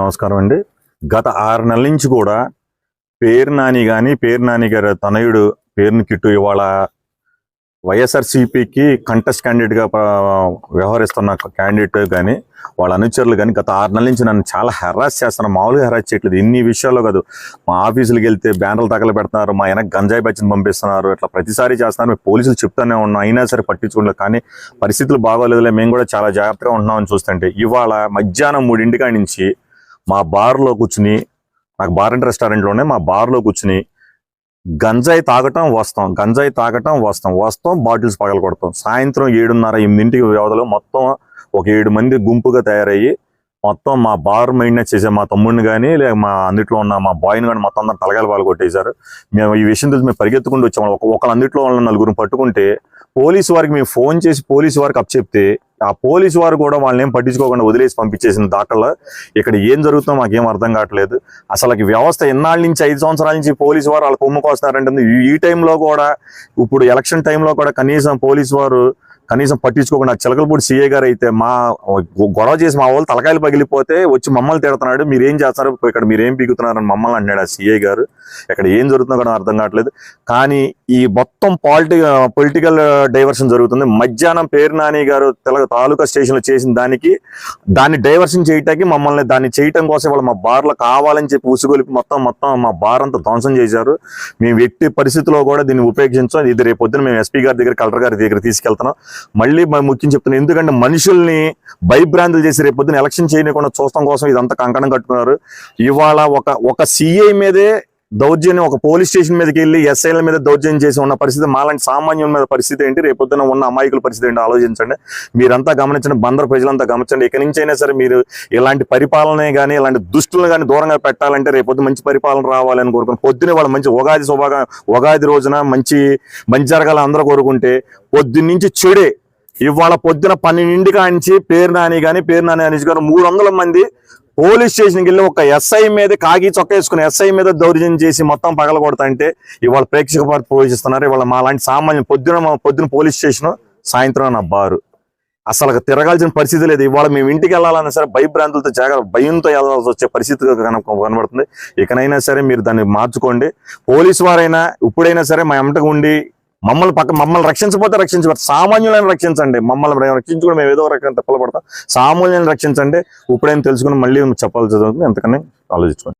నమస్కారం అండి. గత ఆరు నెలల నుంచి కూడా పేరు నాని కానీ పేరు నాని గారి తనయుడు పేరుని కిట్టు ఇవాళ వైఎస్ఆర్సీపీకి కంటెస్ట్ క్యాండిడేట్గా వ్యవహరిస్తున్న క్యాండిడేట్ కానీ వాళ్ళ అనుచరులు కానీ గత ఆరు నెలల నుంచి నన్ను చాలా హెరాస్ చేస్తున్నారు. మామూలుగా హెరాస్ చేయట్లేదు. ఇన్ని విషయాల్లో కాదు. మా ఆఫీసులకు వెళ్తే బ్యానర్లు తగల పెడుతున్నారు మా వెనక గంజాయి బచ్చని పంపిస్తున్నారు. ఇట్లా ప్రతిసారి చేస్తున్నారు. మేము పోలీసులు చెప్తానే ఉన్నాం. అయినా సరే పట్టించుకోలేదు. కానీ పరిస్థితులు బాగోలేదులే. మేము కూడా చాలా జాగ్రత్తగా ఉంటున్నామని చూస్తుంటే ఇవాళ మధ్యాహ్నం మూడింటికాడి నుంచి మా బార్లో కూర్చుని నాకు బార్ అండ్ రెస్టారెంట్లోనే మా బార్లో కూర్చుని గంజాయి తాగటం వస్తాం గంజాయి తాగటం వస్తాం వస్తాం బాటిల్స్ పగల కొడతాం. సాయంత్రం ఏడున్నర ఎనిమిదింటికి వ్యవధిలో మొత్తం ఒక ఏడు మంది గుంపుగా తయారయ్యి మొత్తం మా బార్ మెయింటెనెన్స్ చేసే మా తమ్ముడిని కానీ లేక మా అందుట్లో ఉన్న మా బాయ్ని కానీ మొత్తం అందరం తలగాలి పాలు కొట్టేశారు. మేము ఈ విషయం తెలిసి మేము పరిగెత్తుకుంటూ వచ్చాము ఒక ఒకళ్ళ అందుట్లో వాళ్ళ నలుగురు పట్టుకుంటే పోలీసు వారికి మేము ఫోన్ చేసి పోలీసు వారికి అప్ చెప్తే ఆ పోలీసు వారు కూడా వాళ్ళని ఏం పట్టించుకోకుండా వదిలేసి పంపించేసిన దాఖలా ఇక్కడ ఏం జరుగుతుందో మాకేం అర్థం కావట్లేదు. అసలు వ్యవస్థ ఎన్నాళ్ళ నుంచి ఐదు సంవత్సరాల నుంచి పోలీసు వారు వాళ్ళ కొమ్ముకొస్తున్నారంటే ఈ- ఈ టైంలో కూడా ఇప్పుడు ఎలక్షన్ టైంలో కూడా కనీసం పోలీసు వారు కనీసం పట్టించుకోకుండా చిలకలపూడి సీఏ గారు అయితే మా గొడవ చేసి మా వాళ్ళు తలకాయలు పగిలిపోతే వచ్చి మమ్మల్ని తిడుతున్నాడు. మీరేం చేస్తారు? ఇక్కడ మీరు ఏం పీకుతున్నారని మమ్మల్ని అన్నాడు ఆ సీఏ గారు. ఇక్కడ ఏం జరుగుతుందో కూడా అర్థం కావట్లేదు. కానీ ఈ మొత్తం పాలిటి పొలిటికల్ డైవర్షన్ జరుగుతుంది. మధ్యాహ్నం పేరు నాని గారు తెల తాలూకా స్టేషన్లో చేసిన దానికి దాన్ని డైవర్షన్ చేయటానికి మమ్మల్ని దాన్ని చేయటం కోసం వాళ్ళు మా బార్లో కావాలని చెప్పి ఉసుగొలిపి మొత్తం మొత్తం మా బార్ అంతా ధ్వంసం చేశారు. మేము ఎట్టి పరిస్థితిలో కూడా దీన్ని ఉపయోగించాం ఇది రేపు పొద్దున మేము ఎస్పీ గారి దగ్గర కలెక్టర్ గారి దగ్గర తీసుకెళ్తున్నాం. మళ్ళీ ముఖ్యం చెప్తున్నాం ఎందుకంటే మనుషుల్ని భయభ్రాంతులు చేసి రేపు పొద్దున ఎలక్షన్ చేయకుండా చూస్తాం కోసం ఇదంతా కంకణం కట్టుకున్నారు. ఇవాళ ఒక ఒక సిఐ మీదే దౌర్జన్యం ఒక పోలీస్ స్టేషన్ మీదకి వెళ్ళి ఎస్ఐల మీద దౌర్జన్యం చేసి ఉన్న పరిస్థితి మాలాంటి సామాన్యుల మీద పరిస్థితి ఏంటి? రేపొద్దున ఉన్న అమాయకుల పరిస్థితి ఏంటి ఆలోచించండి. మీరంతా గమనించండి బందర్ ప్రజలంతా గమనించండి. ఇక నుంచి అయినా సరే మీరు ఇలాంటి పరిపాలనే కానీ ఇలాంటి దుష్టులను కానీ దూరంగా పెట్టాలంటే రేపొద్దు మంచి పరిపాలన రావాలని కోరుకుని పొద్దునే వాళ్ళు మంచి ఉగాది శుభాగా ఉగాది రోజున మంచి మంచి జరగాలని అందరూ కోరుకుంటే పొద్దున్నుంచి చెడే ఇవాళ పొద్దున పన్నెండింటికి కానించి పేరు నాని కానీ పేరు నాని అని గారు మూడు వందల మంది పోలీస్ స్టేషన్కి వెళ్ళి ఒక ఎస్ఐ మీద కాకి చొక్క వేసుకుని ఎస్ఐ మీద దౌర్జన్యం చేసి మొత్తం పగల కొడతాంటే ఇవాళ ప్రేక్షక పార్టీ పోషిస్తున్నారు. ఇవాళ మా లాంటి సామాన్యం పొద్దున పొద్దున పోలీస్ స్టేషన్ సాయంత్రం నా బారు. అసలు తిరగాల్సిన పరిస్థితి లేదు. ఇవాళ మేము ఇంటికి వెళ్ళాలన్నా సరే భయభ్రాంతులతో జాగ్రత్త భయంతో వెళ్ళాల్సి వచ్చే పరిస్థితి కనబడుతుంది. ఇకనైనా సరే మీరు దాన్ని మార్చుకోండి. పోలీసు వారైనా ఇప్పుడైనా సరే మా ఎంటకు ఉండి మమ్మల్ని పక్క మమ్మల్ని రక్షించకపోతే రక్షించబడతారు. సామాన్యులను రక్షించండి. మమ్మల్ని రక్షించుకుని మేము ఏదో రకంగా తప్పలు పడతాం సామాన్యులను రక్షించండి. ఇప్పుడేం తెలుసుకుని మళ్ళీ చెప్పాల్సి జరుగుతుంది. ఎంతకని ఆలోచించుకోండి.